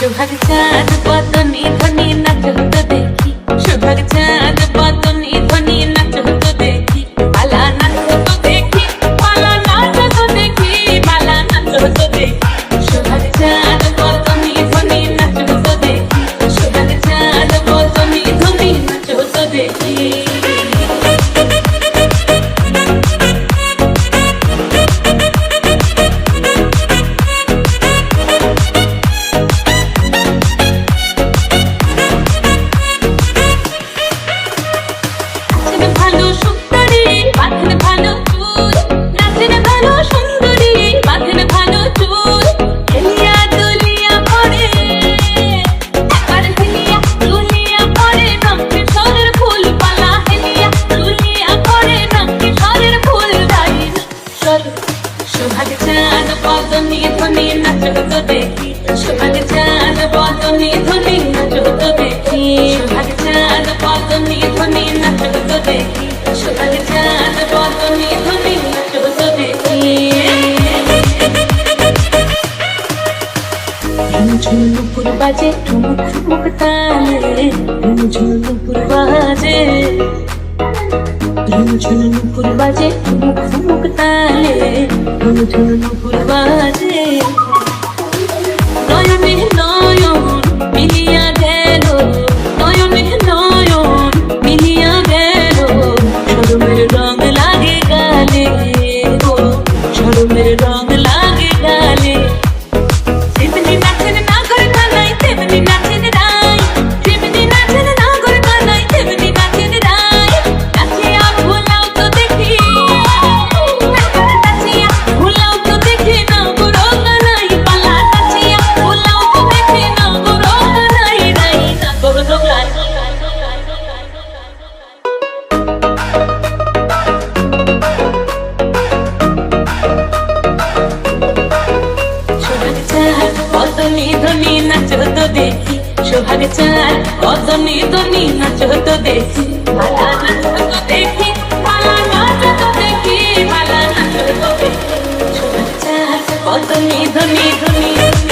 সোহাগ চাঁদ পদনি ধ্বনি নাচ হতো দেখি সোহাগ চাঁদ পদনি ধ্বনি নাচ হতো দেখি পালা নাচ হতো দেখি পালা নাচ হতো দেখি পালা নাচ হতো দেখি সোহাগ চাঁদ পদনি ধ্বনি নাচ হতো দেখি সোহাগ চাঁদ পদনি ধ্বনি নাচ হতো দেখি হেলিয়া দুলিয়া পড়ে একবার হেলিয়া দুলিয়া পড়ে রঙে সরের ফুল ঝুনুপুর বাজে ঠুমুক ঠুমুক তালে ঝুনুপুর বাজে। ঝুনুপুর বাজে ঠুমুক ঠুমুক তালে ঝুনুপুর বাজে। নয়নে নয়ন রং লাগে গালে গো সরমের রং লাগে ধনি ধনি নাচো তো দেখি। সোহাগ চাঁদ কদনি ধনি নাচো তো দেখি। ভালা তো দেখি, ভালা নাচো তো দেখি, ভালা ধনি ধনি।